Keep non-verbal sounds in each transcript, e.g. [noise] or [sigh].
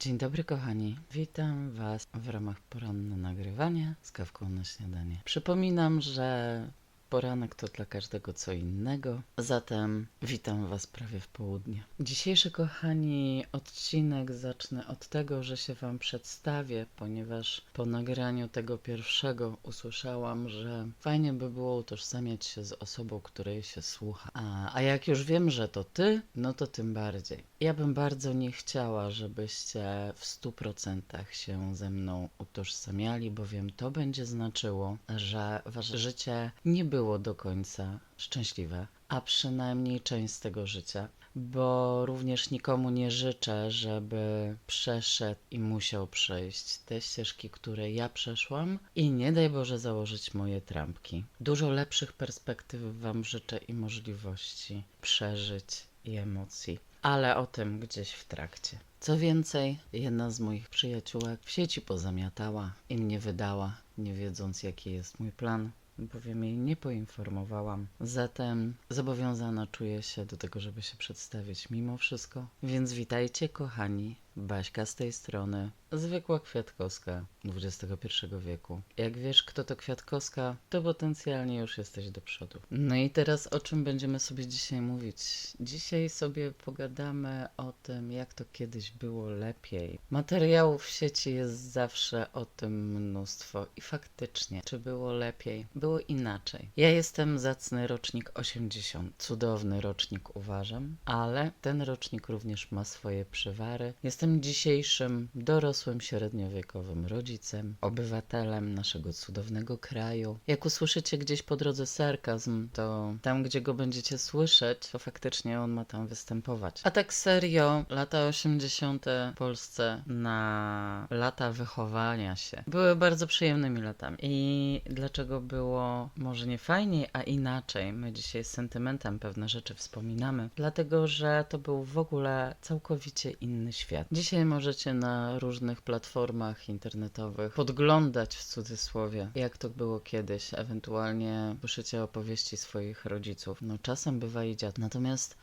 Dzień dobry kochani, witam Was w ramach poranne nagrywania z kawką na śniadanie. Przypominam, że poranek to dla każdego co innego, zatem witam Was prawie w południe. Dzisiejszy kochani odcinek zacznę od tego, że się Wam przedstawię, ponieważ po nagraniu tego pierwszego usłyszałam, że fajnie by było utożsamiać się z osobą, której się słucha. A, a jak już wiem, że to Ty, no to tym bardziej. Ja bym bardzo nie chciała, żebyście w 100% się ze mną utożsamiali, bowiem to będzie znaczyło, że Wasze życie nie było do końca szczęśliwe, a przynajmniej część z tego życia. Bo również nikomu nie życzę, żeby przeszedł i musiał przejść te ścieżki, które ja przeszłam, i nie daj Boże założyć moje trampki. Dużo lepszych perspektyw Wam życzę i możliwości przeżyć i emocji ale o tym gdzieś w trakcie. Co więcej, jedna z moich przyjaciółek w sieci pozamiatała i mnie wydała, nie wiedząc jaki jest mój plan, bowiem jej nie poinformowałam. Zatem zobowiązana czuję się do tego, żeby się przedstawić mimo wszystko. Więc witajcie, kochani. Baśka z tej strony, zwykła kwiatkowska XXI wieku. Jak wiesz, kto to kwiatkowska, to potencjalnie już jesteś do przodu. No i teraz o czym będziemy sobie dzisiaj mówić? Dzisiaj sobie pogadamy o tym, jak to kiedyś było lepiej. Materiałów w sieci jest zawsze o tym mnóstwo i faktycznie, czy było lepiej? Było inaczej. Ja jestem zacny rocznik 80. Cudowny rocznik uważam, ale ten rocznik również ma swoje przywary. Jestem dzisiejszym dorosłym średniowiekowym rodzicem, obywatelem naszego cudownego kraju. Jak usłyszycie gdzieś po drodze sarkazm, to tam, gdzie go będziecie słyszeć, to faktycznie on ma tam występować. A tak serio, lata 80. w Polsce na lata wychowania się były bardzo przyjemnymi latami. I dlaczego było może nie fajniej, a inaczej? My dzisiaj z sentymentem pewne rzeczy wspominamy, dlatego że to był w ogóle całkowicie inny świat. Dzisiaj możecie na różnych platformach internetowych podglądać w cudzysłowie, jak to było kiedyś. Ewentualnie słyszycie opowieści swoich rodziców. No czasem bywa i dziad. Natomiast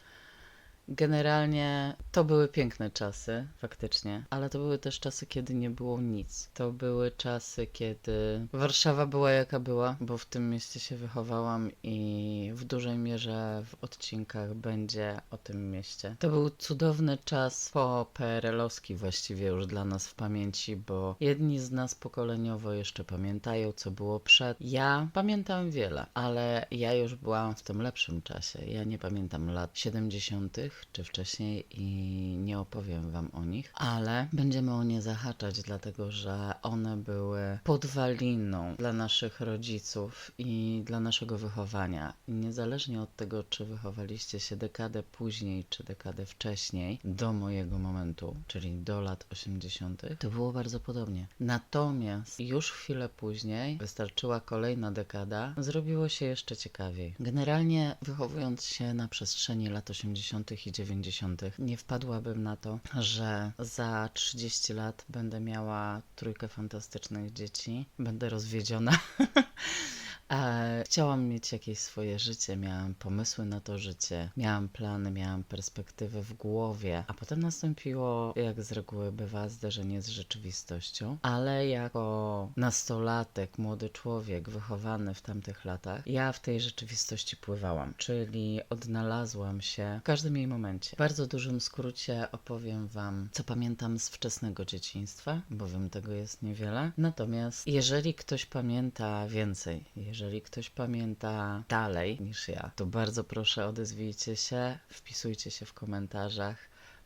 Generalnie to były piękne czasy, faktycznie, ale to były też czasy, kiedy nie było nic. To były czasy, kiedy Warszawa była jaka była, bo w tym mieście się wychowałam i w dużej mierze w odcinkach będzie o tym mieście. To był cudowny czas po PRL-owski właściwie już dla nas w pamięci, bo jedni z nas pokoleniowo jeszcze pamiętają, co było przed. Ja pamiętam wiele, ale ja już byłam w tym lepszym czasie. Ja nie pamiętam lat 70 czy wcześniej i nie opowiem Wam o nich, ale będziemy o nie zahaczać, dlatego że one były podwaliną dla naszych rodziców i dla naszego wychowania. I niezależnie od tego, czy wychowaliście się dekadę później, czy dekadę wcześniej, do mojego momentu, czyli do lat 80., to było bardzo podobnie. Natomiast już chwilę później wystarczyła kolejna dekada, zrobiło się jeszcze ciekawiej. Generalnie wychowując się na przestrzeni lat 80., i 90. Nie wpadłabym na to, że za 30 lat będę miała trójkę fantastycznych dzieci, będę rozwiedziona. [laughs] E, chciałam mieć jakieś swoje życie, miałam pomysły na to życie, miałam plany, miałam perspektywy w głowie, a potem nastąpiło, jak z reguły bywa, zderzenie z rzeczywistością, ale jako nastolatek, młody człowiek wychowany w tamtych latach, ja w tej rzeczywistości pływałam, czyli odnalazłam się w każdym jej momencie. W bardzo dużym skrócie opowiem Wam, co pamiętam z wczesnego dzieciństwa, bowiem tego jest niewiele. Natomiast jeżeli ktoś pamięta więcej, jeżeli ktoś pamięta dalej niż ja, to bardzo proszę odezwijcie się, wpisujcie się w komentarzach.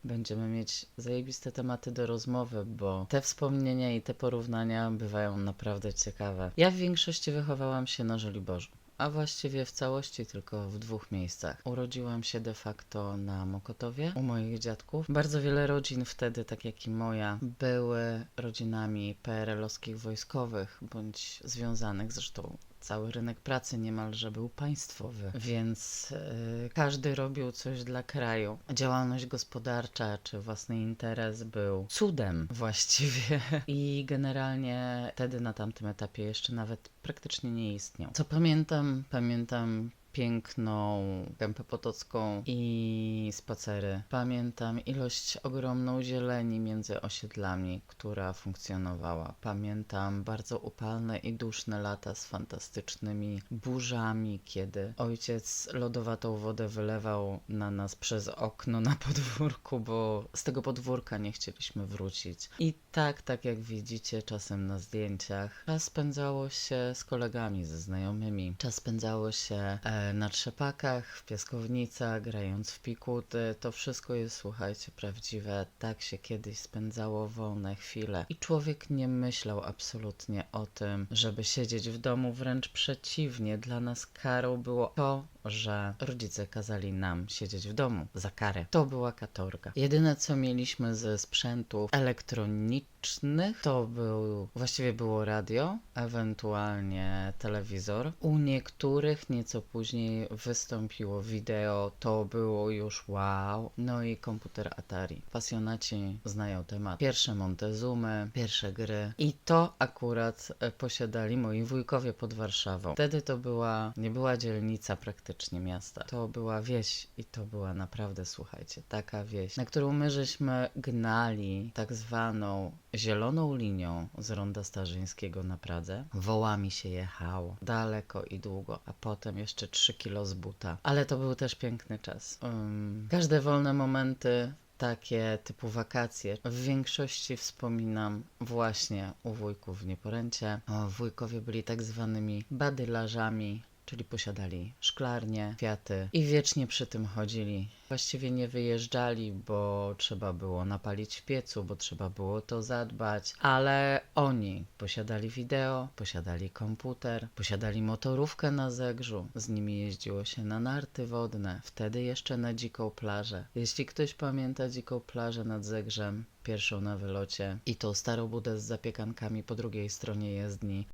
Będziemy mieć zajebiste tematy do rozmowy, bo te wspomnienia i te porównania bywają naprawdę ciekawe. Ja w większości wychowałam się na Żoliborzu a właściwie w całości tylko w dwóch miejscach. Urodziłam się de facto na Mokotowie u moich dziadków. Bardzo wiele rodzin wtedy, tak jak i moja, były rodzinami PRL-owskich wojskowych bądź związanych, zresztą cały rynek pracy niemalże był państwowy, więc y, każdy robił coś dla kraju. Działalność gospodarcza czy własny interes był cudem właściwie [laughs] i generalnie wtedy na tamtym etapie jeszcze nawet praktycznie nie istniał. Co pamiętam? Pamiętam piękną Kępę Potocką i spacery. Pamiętam ilość ogromną zieleni między osiedlami, która funkcjonowała. Pamiętam bardzo upalne i duszne lata z fantastycznymi burzami, kiedy ojciec lodowatą wodę wylewał na nas przez okno na podwórku, bo z tego podwórka nie chcieliśmy wrócić. I tak, tak jak widzicie czasem na zdjęciach, czas spędzało się z kolegami, ze znajomymi. Czas spędzało się e, na trzepakach, w piaskownicach, grając w pikuty. To wszystko jest, słuchajcie, prawdziwe. Tak się kiedyś spędzało wolne chwile. I człowiek nie myślał absolutnie o tym, żeby siedzieć w domu. Wręcz przeciwnie, dla nas karą było to, że rodzice kazali nam siedzieć w domu za karę. To była katorga. Jedyne co mieliśmy ze sprzętów elektronicznych to był, właściwie było radio, ewentualnie telewizor. U niektórych nieco później wystąpiło wideo, to było już wow. No i komputer Atari. Pasjonaci znają temat. Pierwsze Montezumy, pierwsze gry i to akurat posiadali moi wujkowie pod Warszawą. Wtedy to była, nie była dzielnica praktycznie miasta. To była wieś i to była naprawdę, słuchajcie, taka wieś, na którą my żeśmy gnali tak zwaną zieloną linią z Ronda Starzyńskiego na Pradze. Wołami się jechało daleko i długo, a potem jeszcze 3 kilo z buta. Ale to był też piękny czas. Ym, każde wolne momenty takie typu wakacje. W większości wspominam właśnie u wujków w Nieporęcie. O, wujkowie byli tak zwanymi badylarzami, czyli posiadali szklarnie, kwiaty i wiecznie przy tym chodzili. Właściwie nie wyjeżdżali, bo trzeba było napalić w piecu, bo trzeba było to zadbać, ale oni posiadali wideo, posiadali komputer, posiadali motorówkę na zegrzu, z nimi jeździło się na narty wodne, wtedy jeszcze na dziką plażę. Jeśli ktoś pamięta dziką plażę nad zegrzem, pierwszą na wylocie i tą starą budę z zapiekankami po drugiej stronie jezdni,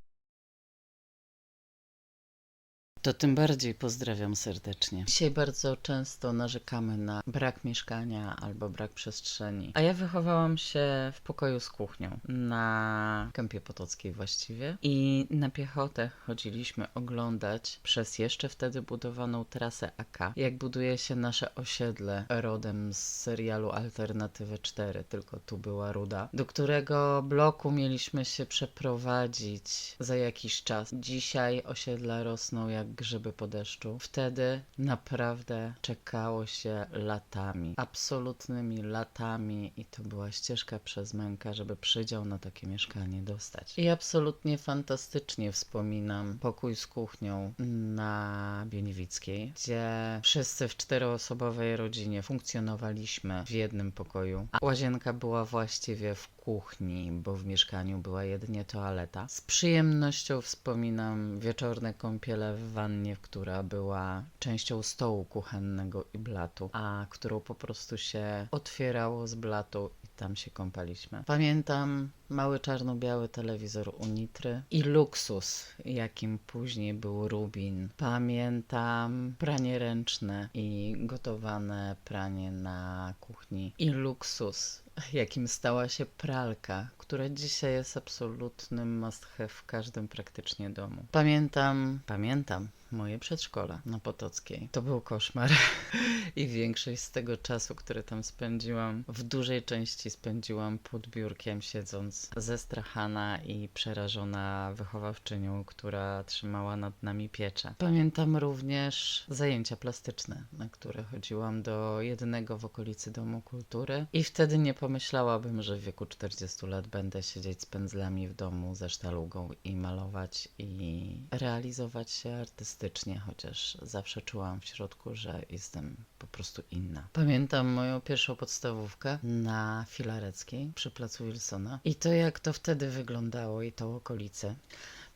to tym bardziej pozdrawiam serdecznie. Dzisiaj bardzo często narzekamy na brak mieszkania albo brak przestrzeni. A ja wychowałam się w pokoju z kuchnią na Kępie Potockiej właściwie i na piechotę chodziliśmy oglądać przez jeszcze wtedy budowaną trasę AK, jak buduje się nasze osiedle rodem z serialu Alternatywy 4, tylko tu była ruda, do którego bloku mieliśmy się przeprowadzić za jakiś czas. Dzisiaj osiedla rosną jak grzyby po deszczu. Wtedy naprawdę czekało się latami, absolutnymi latami i to była ścieżka przez mękę, żeby przydział na takie mieszkanie dostać. I absolutnie fantastycznie wspominam pokój z kuchnią na Bieniewickiej, gdzie wszyscy w czteroosobowej rodzinie funkcjonowaliśmy w jednym pokoju, a łazienka była właściwie w kuchni, bo w mieszkaniu była jedynie toaleta. Z przyjemnością wspominam wieczorne kąpiele w wannie, która była częścią stołu kuchennego i blatu, a którą po prostu się otwierało z blatu tam się kąpaliśmy. Pamiętam mały czarno-biały telewizor Unitry i luksus, jakim później był Rubin. Pamiętam pranie ręczne i gotowane pranie na kuchni i luksus, jakim stała się pralka, która dzisiaj jest absolutnym must have w każdym praktycznie domu. Pamiętam, pamiętam moje przedszkole na Potockiej. To był koszmar [laughs] i większość z tego czasu, który tam spędziłam, w dużej części spędziłam pod biurkiem, siedząc zestrachana i przerażona wychowawczynią, która trzymała nad nami pieczę. Pamiętam również zajęcia plastyczne, na które chodziłam do jednego w okolicy Domu Kultury i wtedy nie pomyślałabym, że w wieku 40 lat będę siedzieć z pędzlami w domu ze sztalugą i malować i realizować się artystycznie, chociaż zawsze czułam w środku, że jestem po prostu inna. Pamiętam moją pierwszą podstawówkę na Filareckiej przy placu Wilsona i to jak to wtedy wyglądało i to okolice.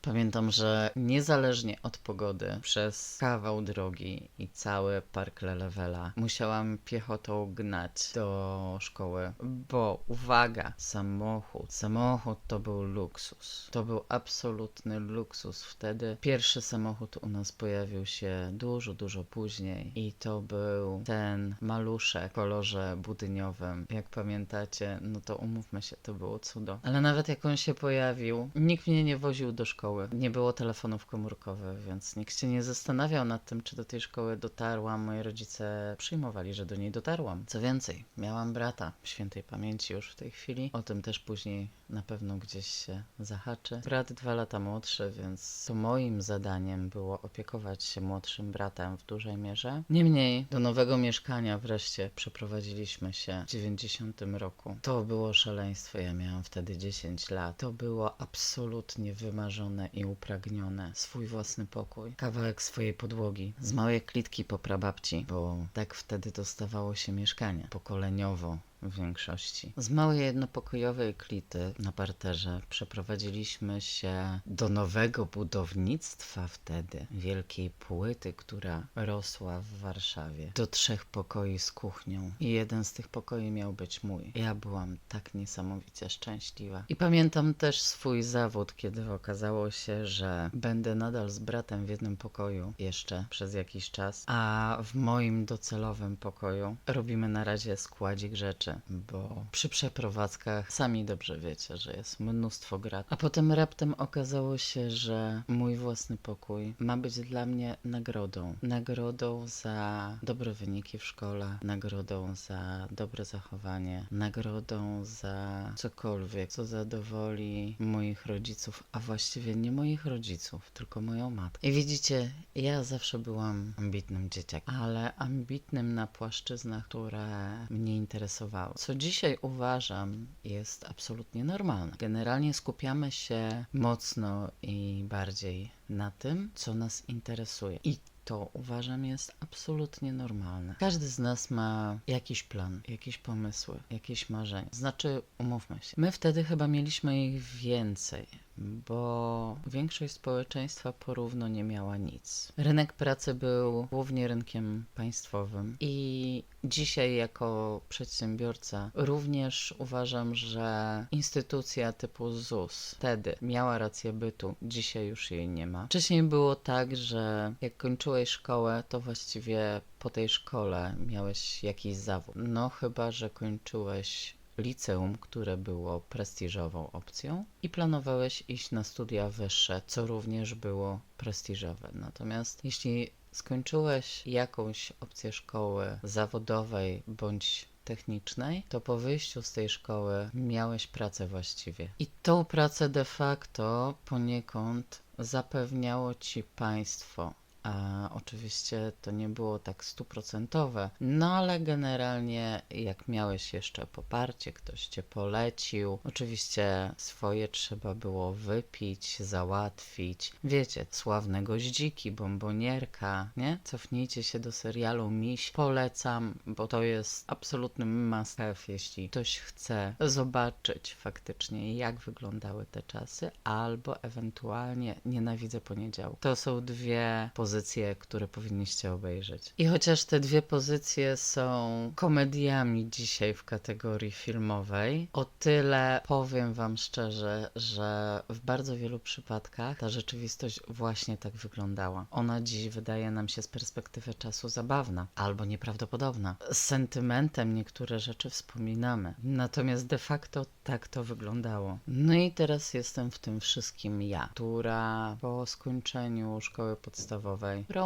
Pamiętam, że niezależnie od pogody, przez kawał drogi i cały park Lelewela musiałam piechotą gnać do szkoły, bo uwaga, samochód. Samochód to był luksus. To był absolutny luksus. Wtedy pierwszy samochód u nas pojawił się dużo, dużo później i to był ten maluszek w kolorze budyniowym. Jak pamiętacie, no to umówmy się, to było cudo. Ale nawet jak on się pojawił, nikt mnie nie woził do szkoły szkoły. Nie było telefonów komórkowych, więc nikt się nie zastanawiał nad tym, czy do tej szkoły dotarłam. Moi rodzice przyjmowali, że do niej dotarłam. Co więcej, miałam brata świętej pamięci już w tej chwili. O tym też później na pewno gdzieś się zahaczy. Brat dwa lata młodszy, więc to moim zadaniem było opiekować się młodszym bratem w dużej mierze. Niemniej do nowego mieszkania wreszcie przeprowadziliśmy się w 90 roku. To było szaleństwo. Ja miałam wtedy 10 lat. To było absolutnie wymarzone i upragnione. Swój własny pokój, kawałek swojej podłogi, z małej klitki po prababci, bo tak wtedy dostawało się mieszkanie. Pokoleniowo w większości. Z małej jednopokojowej klity na parterze przeprowadziliśmy się do nowego budownictwa wtedy, wielkiej płyty, która rosła w Warszawie, do trzech pokoi z kuchnią. I jeden z tych pokoi miał być mój. Ja byłam tak niesamowicie szczęśliwa. I pamiętam też swój zawód, kiedy okazało się, że będę nadal z bratem w jednym pokoju jeszcze przez jakiś czas, a w moim docelowym pokoju robimy na razie składzik rzeczy, bo przy przeprowadzkach sami dobrze wiecie, że jest mnóstwo grat. A potem raptem okazało się, że mój własny pokój ma być dla mnie nagrodą. Nagrodą za dobre wyniki w szkole, nagrodą za dobre zachowanie, nagrodą za cokolwiek, co zadowoli moich rodziców, a właściwie nie moich rodziców, tylko moją matkę. I widzicie, ja zawsze byłam ambitnym dzieciakiem, ale ambitnym na płaszczyznach, które mnie interesowały. Co dzisiaj uważam jest absolutnie normalne. Generalnie skupiamy się mocno i bardziej na tym, co nas interesuje. I to uważam jest absolutnie normalne. Każdy z nas ma jakiś plan, jakieś pomysły, jakieś marzenia. Znaczy, umówmy się, my wtedy chyba mieliśmy ich więcej, bo większość społeczeństwa porówno nie miała nic. Rynek pracy był głównie rynkiem państwowym i dzisiaj jako przedsiębiorca również uważam, że instytucja typu ZUS wtedy miała rację bytu, dzisiaj już jej nie ma. Wcześniej było tak, że jak kończyłeś szkołę, to właściwie po tej szkole miałeś jakiś zawód. No chyba, że kończyłeś liceum, które było prestiżową opcją i planowałeś iść na studia wyższe, co również było prestiżowe. Natomiast jeśli skończyłeś jakąś opcję szkoły zawodowej bądź technicznej, to po wyjściu z tej szkoły miałeś pracę właściwie. I tą pracę de facto poniekąd zapewniało ci państwo. A oczywiście to nie było tak stuprocentowe, no ale generalnie jak miałeś jeszcze poparcie, ktoś cię polecił, oczywiście swoje trzeba było wypić, załatwić. Wiecie, sławne goździki, bombonierka, nie? Cofnijcie się do serialu Miś. Polecam, bo to jest absolutny must have, jeśli ktoś chce zobaczyć faktycznie jak wyglądały te czasy, albo ewentualnie nienawidzę poniedziałku. To są dwie pozycje, które powinniście obejrzeć. I chociaż te dwie pozycje są komediami dzisiaj w kategorii filmowej, o tyle powiem Wam szczerze, że w bardzo wielu przypadkach ta rzeczywistość właśnie tak wyglądała. Ona dziś wydaje nam się z perspektywy czasu zabawna albo nieprawdopodobna. Z sentymentem niektóre rzeczy wspominamy, natomiast de facto tak to wyglądało. No i teraz jestem w tym wszystkim ja, która po skończeniu szkoły podstawowej,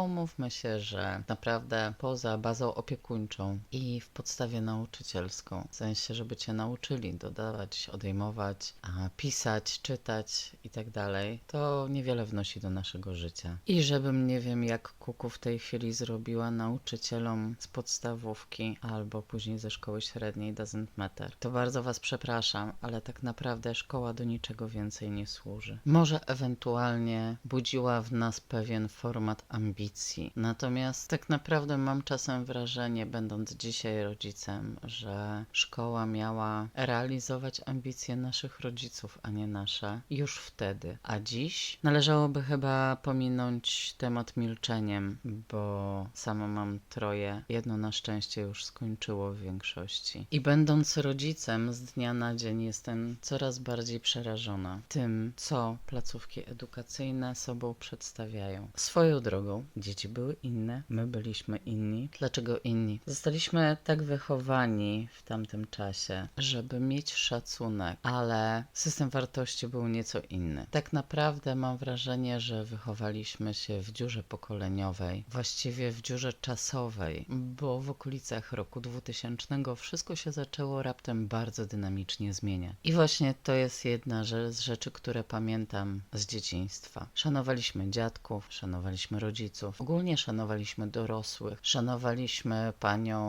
umówmy się, że naprawdę poza bazą opiekuńczą i w podstawie nauczycielską, w sensie, żeby cię nauczyli dodawać, odejmować, pisać, czytać i tak dalej, to niewiele wnosi do naszego życia. I żebym nie wiem, jak kuku w tej chwili zrobiła nauczycielom z podstawówki albo później ze szkoły średniej doesn't matter. To bardzo was przepraszam, ale tak naprawdę szkoła do niczego więcej nie służy. Może ewentualnie budziła w nas pewien format ambicji. Natomiast tak naprawdę mam czasem wrażenie, będąc dzisiaj rodzicem, że szkoła miała realizować ambicje naszych rodziców, a nie nasze już wtedy. A dziś należałoby chyba pominąć temat milczeniem, bo sama mam troje. Jedno na szczęście już skończyło w większości. I będąc rodzicem z dnia na dzień jestem coraz bardziej przerażona tym, co placówki edukacyjne sobą przedstawiają. Swoją drogą drogą. Dzieci były inne, my byliśmy inni. Dlaczego inni? Zostaliśmy tak wychowani w tamtym czasie, żeby mieć szacunek, ale system wartości był nieco inny. Tak naprawdę mam wrażenie, że wychowaliśmy się w dziurze pokoleniowej, właściwie w dziurze czasowej, bo w okolicach roku 2000 wszystko się zaczęło raptem bardzo dynamicznie zmieniać. I właśnie to jest jedna z rzeczy, które pamiętam z dzieciństwa. Szanowaliśmy dziadków, szanowaliśmy rodziców, ogólnie szanowaliśmy dorosłych, szanowaliśmy panią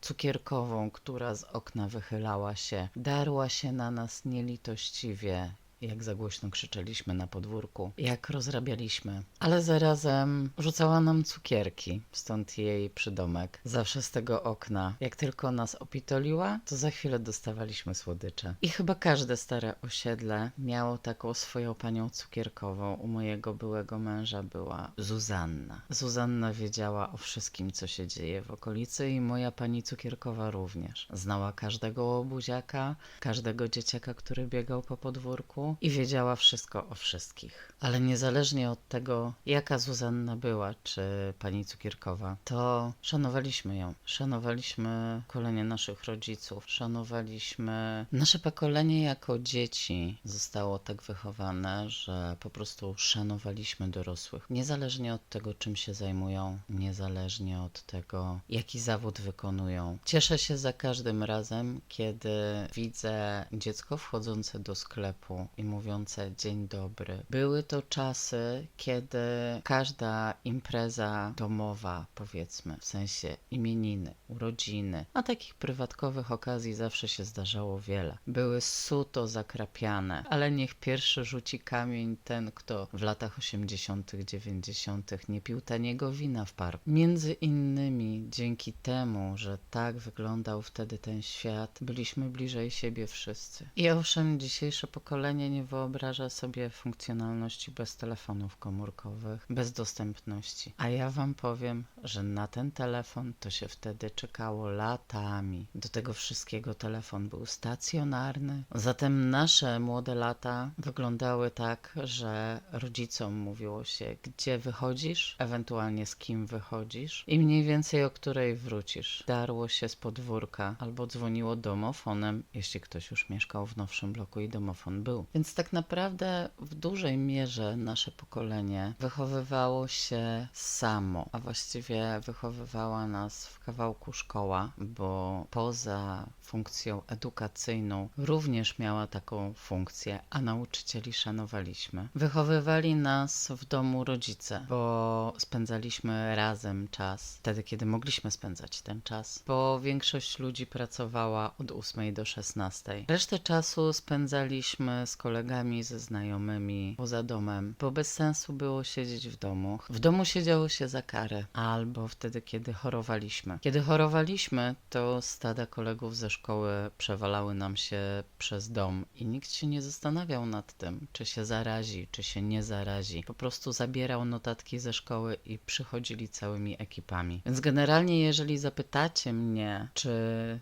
cukierkową, która z okna wychylała się, darła się na nas nielitościwie, jak za głośno krzyczeliśmy na podwórku, jak rozrabialiśmy, ale zarazem rzucała nam cukierki, stąd jej przydomek. Zawsze z tego okna. Jak tylko nas opitoliła, to za chwilę dostawaliśmy słodycze. I chyba każde stare osiedle miało taką swoją panią cukierkową. U mojego byłego męża była Zuzanna. Zuzanna wiedziała o wszystkim, co się dzieje w okolicy i moja pani cukierkowa również. Znała każdego łobuziaka, każdego dzieciaka, który biegał po podwórku i wiedziała wszystko o wszystkich. Ale niezależnie od tego, jaka Zuzanna była, czy pani cukierkowa, to szanowaliśmy ją. Szanowaliśmy pokolenie naszych rodziców, szanowaliśmy nasze pokolenie jako dzieci. Zostało tak wychowane, że po prostu szanowaliśmy dorosłych. Niezależnie od tego, czym się zajmują, niezależnie od tego, jaki zawód wykonują. Cieszę się za każdym razem, kiedy widzę dziecko wchodzące do sklepu i mówiące dzień dobry. Były to czasy, kiedy każda impreza domowa, powiedzmy, w sensie imieniny, urodziny, a takich prywatkowych okazji zawsze się zdarzało wiele. Były suto zakrapiane, ale niech pierwszy rzuci kamień ten, kto w latach 80., 90. nie pił taniego wina w parku. Między innymi dzięki temu, że tak wyglądał wtedy ten świat, byliśmy bliżej siebie wszyscy. I owszem, dzisiejsze pokolenie nie wyobraża sobie funkcjonalności bez telefonów komórkowych, bez dostępności. A ja wam powiem, że na ten telefon to się wtedy czekało latami. Do tego wszystkiego telefon był stacjonarny. Zatem nasze młode lata wyglądały tak, że rodzicom mówiło się, gdzie wychodzisz, ewentualnie z kim wychodzisz i mniej więcej o której wrócisz. Darło się z podwórka albo dzwoniło domofonem, jeśli ktoś już mieszkał w nowszym bloku i domofon był. Więc tak naprawdę w dużej mierze nasze pokolenie wychowywało się samo, a właściwie wychowywała nas w kawałku szkoła, bo poza funkcją edukacyjną również miała taką funkcję, a nauczycieli szanowaliśmy. Wychowywali nas w domu rodzice, bo spędzaliśmy razem czas, wtedy kiedy mogliśmy spędzać ten czas, bo większość ludzi pracowała od 8 do 16. Resztę czasu spędzaliśmy z kolegami, ze znajomymi poza domem, bo bez sensu było siedzieć w domu. W domu siedziało się za karę, albo wtedy, kiedy chorowaliśmy. Kiedy chorowaliśmy, to stada kolegów ze szkoły przewalały nam się przez dom i nikt się nie zastanawiał nad tym, czy się zarazi, czy się nie zarazi. Po prostu zabierał notatki ze szkoły i przychodzili całymi ekipami. Więc generalnie, jeżeli zapytacie mnie, czy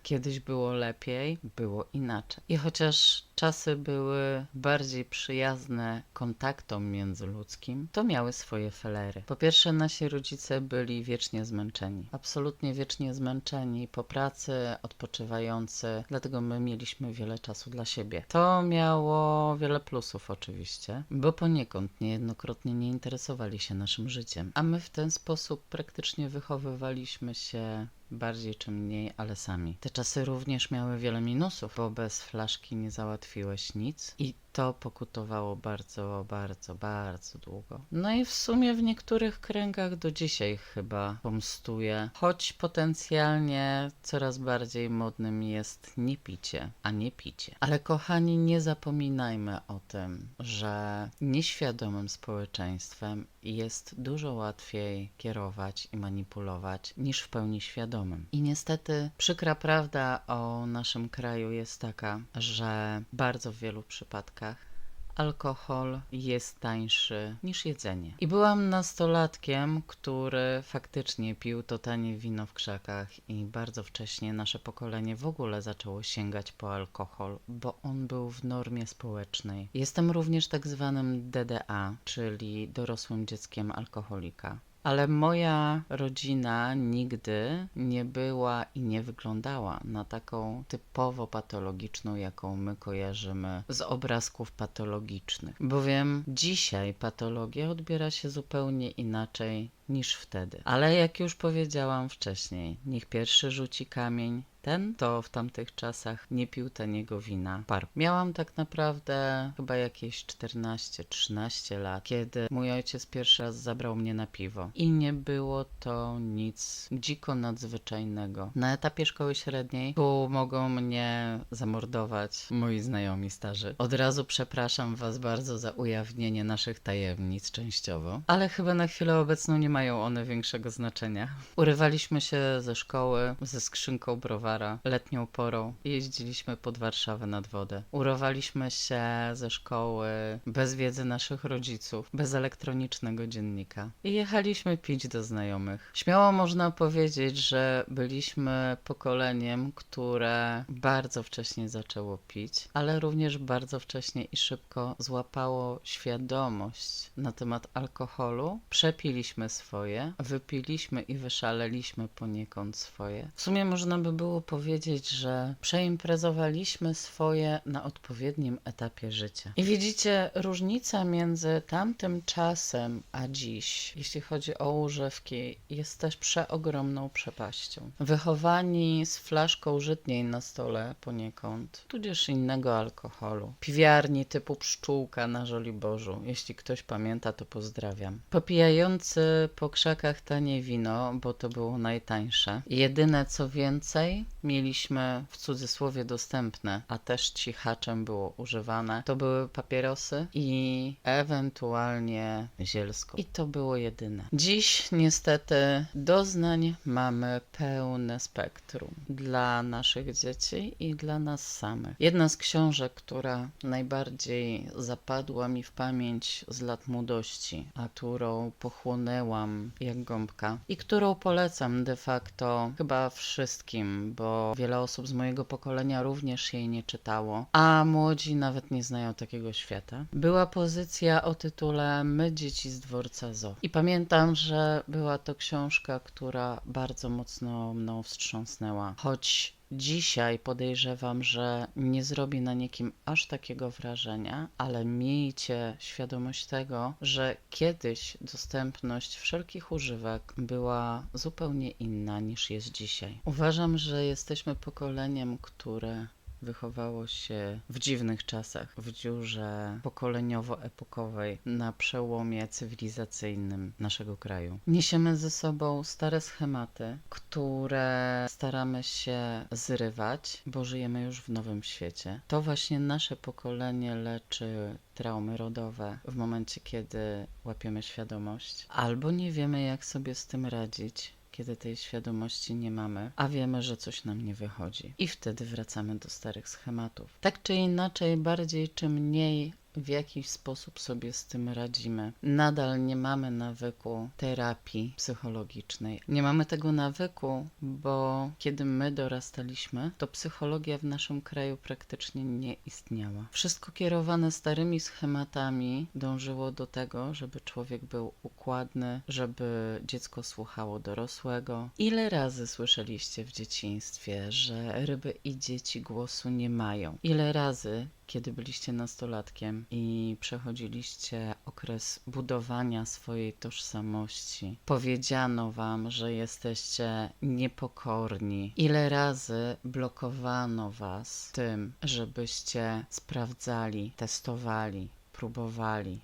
kiedyś było lepiej, było inaczej. I chociaż czasy były bardziej przyjazne kontaktom międzyludzkim, to miały swoje felery. Po pierwsze, nasi rodzice byli wiecznie zmęczeni. Absolutnie wiecznie zmęczeni po pracy, odpoczywający, dlatego my mieliśmy wiele czasu dla siebie. To miało wiele plusów oczywiście, bo poniekąd niejednokrotnie nie interesowali się naszym życiem, a my w ten sposób praktycznie wychowywaliśmy się bardziej czy mniej, ale sami. Te czasy również miały wiele minusów, bo bez flaszki nie załatwiłeś nic i to pokutowało bardzo, bardzo, bardzo długo. No i w sumie w niektórych kręgach do dzisiaj chyba pomstuje, choć potencjalnie coraz bardziej modnym jest nie picie, a nie picie. Ale kochani, nie zapominajmy o tym, że nieświadomym społeczeństwem jest dużo łatwiej kierować i manipulować niż w pełni świadomym. I niestety przykra prawda o naszym kraju jest taka, że bardzo w wielu przypadkach alkohol jest tańszy niż jedzenie. I byłam nastolatkiem, który faktycznie pił to tanie wino w krzakach i bardzo wcześnie nasze pokolenie w ogóle zaczęło sięgać po alkohol, bo on był w normie społecznej. Jestem również tak zwanym DDA, czyli dorosłym dzieckiem alkoholika. Ale moja rodzina nigdy nie była i nie wyglądała na taką typowo patologiczną, jaką my kojarzymy z obrazków patologicznych. Bowiem dzisiaj patologia odbiera się zupełnie inaczej niż wtedy. Ale jak już powiedziałam wcześniej, niech pierwszy rzuci kamień, ten to w tamtych czasach nie pił taniego wina par. Miałam tak naprawdę chyba jakieś 14-13 lat, kiedy mój ojciec pierwszy raz zabrał mnie na piwo. I nie było to nic dziko nadzwyczajnego. Na etapie szkoły średniej tu mogą mnie zamordować moi znajomi starzy. Od razu przepraszam was bardzo za ujawnienie naszych tajemnic częściowo, ale chyba na chwilę obecną nie mają one większego znaczenia. Urywaliśmy się ze szkoły ze skrzynką letnią porą jeździliśmy pod Warszawę nad wodę. Urowaliśmy się ze szkoły bez wiedzy naszych rodziców, bez elektronicznego dziennika i jechaliśmy pić do znajomych. Śmiało można powiedzieć, że byliśmy pokoleniem, które bardzo wcześnie zaczęło pić, ale również bardzo wcześnie i szybko złapało świadomość na temat alkoholu. Przepiliśmy swoje, wypiliśmy i wyszaleliśmy poniekąd swoje. W sumie można by było powiedzieć, że przeimprezowaliśmy swoje na odpowiednim etapie życia. I widzicie, różnica między tamtym czasem a dziś, jeśli chodzi o używki, jest też przeogromną przepaścią. Wychowani z flaszką żytniej na stole poniekąd, tudzież innego alkoholu. Piwiarni typu pszczółka na Żoliborzu. Jeśli ktoś pamięta, to pozdrawiam. Popijający po krzakach tanie wino, bo to było najtańsze. Jedyne co więcej, mieliśmy w cudzysłowie dostępne, a też cichaczem było używane, to były papierosy i ewentualnie zielsko. I to było jedyne. Dziś niestety doznań mamy pełne spektrum dla naszych dzieci i dla nas samych. Jedna z książek, która najbardziej zapadła mi w pamięć z lat młodości, a którą pochłonęłam jak gąbka i którą polecam de facto chyba wszystkim, bo wiele osób z mojego pokolenia również jej nie czytało, a młodzi nawet nie znają takiego świata. Była pozycja o tytule My dzieci z dworca Zo. I pamiętam, że była to książka, która bardzo mocno mną wstrząsnęła. Choć Dzisiaj podejrzewam, że nie zrobi na nikim aż takiego wrażenia, ale miejcie świadomość tego, że kiedyś dostępność wszelkich używek była zupełnie inna niż jest dzisiaj. Uważam, że jesteśmy pokoleniem, które wychowało się w dziwnych czasach, w dziurze pokoleniowo-epokowej na przełomie cywilizacyjnym naszego kraju. Niesiemy ze sobą stare schematy, które staramy się zrywać, bo żyjemy już w nowym świecie. To właśnie nasze pokolenie leczy traumy rodowe w momencie, kiedy łapiemy świadomość, albo nie wiemy, jak sobie z tym radzić, kiedy tej świadomości nie mamy, a wiemy, że coś nam nie wychodzi. I wtedy wracamy do starych schematów. Tak czy inaczej, bardziej czy mniej w jakiś sposób sobie z tym radzimy. Nadal nie mamy nawyku terapii psychologicznej. Nie mamy tego nawyku, bo kiedy my dorastaliśmy, to psychologia w naszym kraju praktycznie nie istniała. Wszystko kierowane starymi schematami dążyło do tego, żeby człowiek był układny, żeby dziecko słuchało dorosłego. Ile razy słyszeliście w dzieciństwie, że ryby i dzieci głosu nie mają? Ile razy kiedy byliście nastolatkiem i przechodziliście okres budowania swojej tożsamości. Powiedziano wam, że jesteście niepokorni. Ile razy blokowano was tym, żebyście sprawdzali, testowali,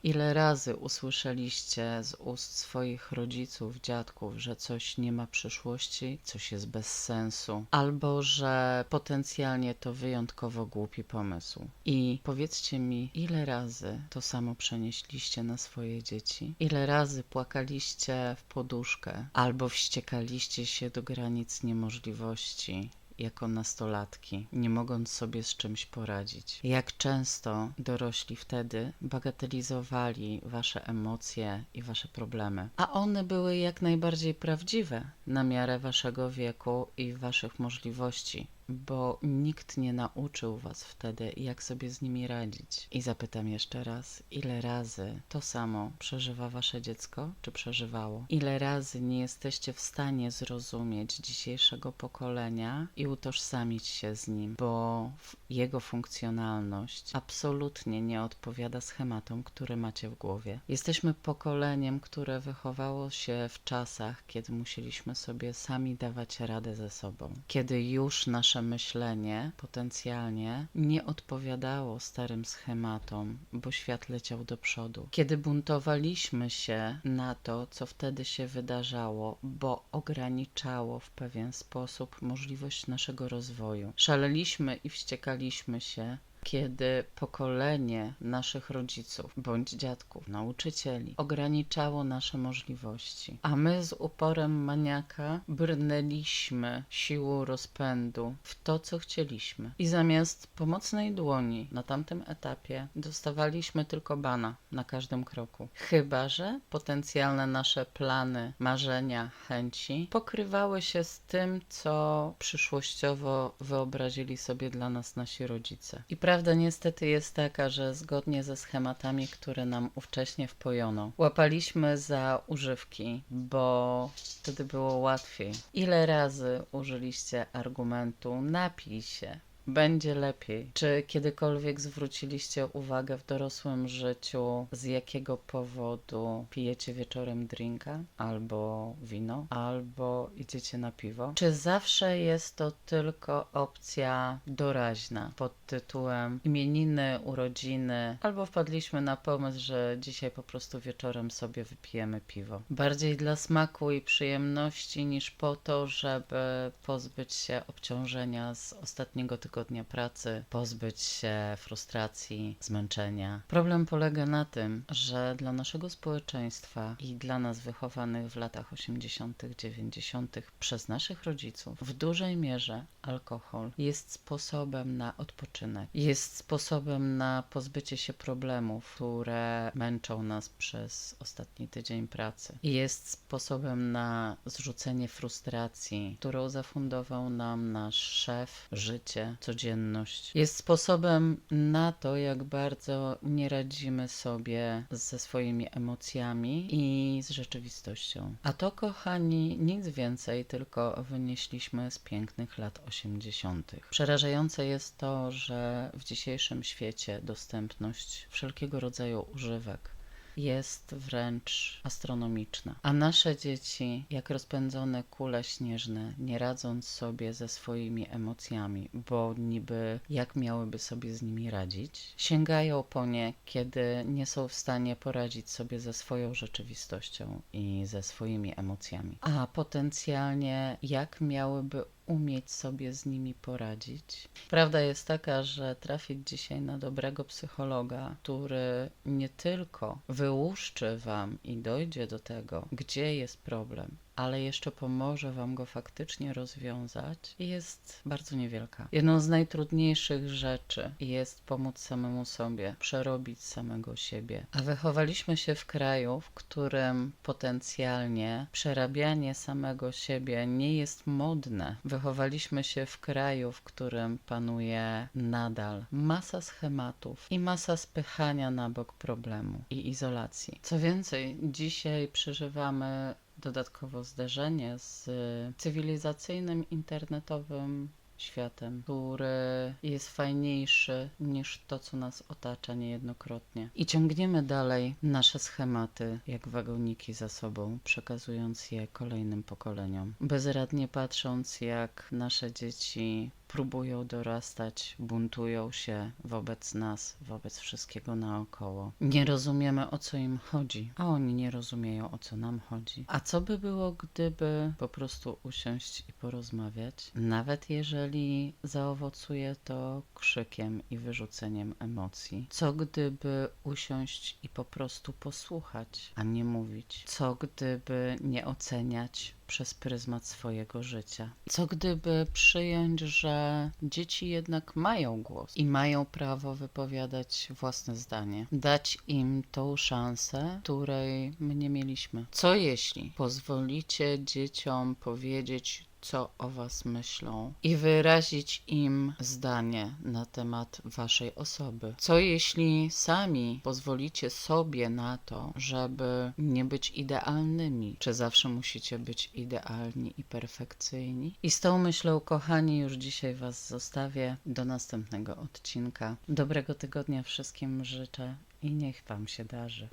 Ile razy usłyszeliście z ust swoich rodziców, dziadków, że coś nie ma przyszłości, coś jest bez sensu, albo że potencjalnie to wyjątkowo głupi pomysł. I powiedzcie mi, ile razy to samo przenieśliście na swoje dzieci? Ile razy płakaliście w poduszkę, albo wściekaliście się do granic niemożliwości? Jako nastolatki, nie mogąc sobie z czymś poradzić. Jak często dorośli wtedy bagatelizowali wasze emocje i wasze problemy, a one były jak najbardziej prawdziwe na miarę waszego wieku i waszych możliwości bo nikt nie nauczył was wtedy, jak sobie z nimi radzić. I zapytam jeszcze raz, ile razy to samo przeżywa wasze dziecko, czy przeżywało? Ile razy nie jesteście w stanie zrozumieć dzisiejszego pokolenia i utożsamić się z nim, bo jego funkcjonalność absolutnie nie odpowiada schematom, które macie w głowie. Jesteśmy pokoleniem, które wychowało się w czasach, kiedy musieliśmy sobie sami dawać radę ze sobą. Kiedy już nasze myślenie potencjalnie nie odpowiadało starym schematom, bo świat leciał do przodu. Kiedy buntowaliśmy się na to, co wtedy się wydarzało, bo ograniczało w pewien sposób możliwość naszego rozwoju. Szaleliśmy i wściekaliśmy się kiedy pokolenie naszych rodziców bądź dziadków, nauczycieli ograniczało nasze możliwości, a my z uporem maniaka brnęliśmy siłą rozpędu w to, co chcieliśmy. I zamiast pomocnej dłoni na tamtym etapie dostawaliśmy tylko bana na każdym kroku. Chyba, że potencjalne nasze plany, marzenia, chęci pokrywały się z tym, co przyszłościowo wyobrazili sobie dla nas nasi rodzice. I prawda niestety jest taka, że zgodnie ze schematami, które nam ówcześnie wpojono, łapaliśmy za używki, bo wtedy było łatwiej. Ile razy użyliście argumentu napij się? Będzie lepiej. Czy kiedykolwiek zwróciliście uwagę w dorosłym życiu, z jakiego powodu pijecie wieczorem drinka, albo wino, albo idziecie na piwo? Czy zawsze jest to tylko opcja doraźna pod tytułem imieniny, urodziny, albo wpadliśmy na pomysł, że dzisiaj po prostu wieczorem sobie wypijemy piwo? Bardziej dla smaku i przyjemności niż po to, żeby pozbyć się obciążenia z ostatniego tygodnia pracy, pozbyć się frustracji, zmęczenia. Problem polega na tym, że dla naszego społeczeństwa i dla nas wychowanych w latach 80., 90. przez naszych rodziców w dużej mierze alkohol jest sposobem na odpoczynek, jest sposobem na pozbycie się problemów, które męczą nas przez ostatni tydzień pracy. Jest sposobem na zrzucenie frustracji, którą zafundował nam nasz szef, życie, codzienność. Jest sposobem na to, jak bardzo nie radzimy sobie ze swoimi emocjami i z rzeczywistością. A to, kochani, nic więcej, tylko wynieśliśmy z pięknych lat 80. Przerażające jest to, że w dzisiejszym świecie dostępność wszelkiego rodzaju używek jest wręcz astronomiczna. A nasze dzieci, jak rozpędzone kule śnieżne, nie radząc sobie ze swoimi emocjami, bo niby jak miałyby sobie z nimi radzić, sięgają po nie, kiedy nie są w stanie poradzić sobie ze swoją rzeczywistością i ze swoimi emocjami. A potencjalnie jak miałyby umieć sobie z nimi poradzić. Prawda jest taka, że trafić dzisiaj na dobrego psychologa, który nie tylko wyłuszczy wam i dojdzie do tego, gdzie jest problem, ale jeszcze pomoże wam go faktycznie rozwiązać, jest bardzo niewielka. Jedną z najtrudniejszych rzeczy jest pomóc samemu sobie, przerobić samego siebie. A wychowaliśmy się w kraju, w którym potencjalnie przerabianie samego siebie nie jest modne. Wychowaliśmy się w kraju, w którym panuje nadal masa schematów i masa spychania na bok problemu i izolacji. Co więcej, dzisiaj przeżywamy dodatkowo zderzenie z cywilizacyjnym internetowym światem, który jest fajniejszy niż to, co nas otacza niejednokrotnie. I ciągniemy dalej nasze schematy, jak wagoniki za sobą, przekazując je kolejnym pokoleniom. Bezradnie patrząc, jak nasze dzieci próbują dorastać, buntują się wobec nas, wobec wszystkiego naokoło. Nie rozumiemy o co im chodzi, a oni nie rozumieją o co nam chodzi. A co by było, gdyby po prostu usiąść i porozmawiać, nawet jeżeli zaowocuje to krzykiem i wyrzuceniem emocji? Co gdyby usiąść i po prostu posłuchać, a nie mówić? Co gdyby nie oceniać przez pryzmat swojego życia. Co gdyby przyjąć, że dzieci jednak mają głos i mają prawo wypowiadać własne zdanie, dać im tą szansę, której my nie mieliśmy? Co jeśli pozwolicie dzieciom powiedzieć, co o Was myślą i wyrazić im zdanie na temat Waszej osoby. Co jeśli sami pozwolicie sobie na to, żeby nie być idealnymi? Czy zawsze musicie być idealni i perfekcyjni? I z tą myślą, kochani, już dzisiaj Was zostawię do następnego odcinka. Dobrego tygodnia wszystkim życzę i niech Wam się darzy.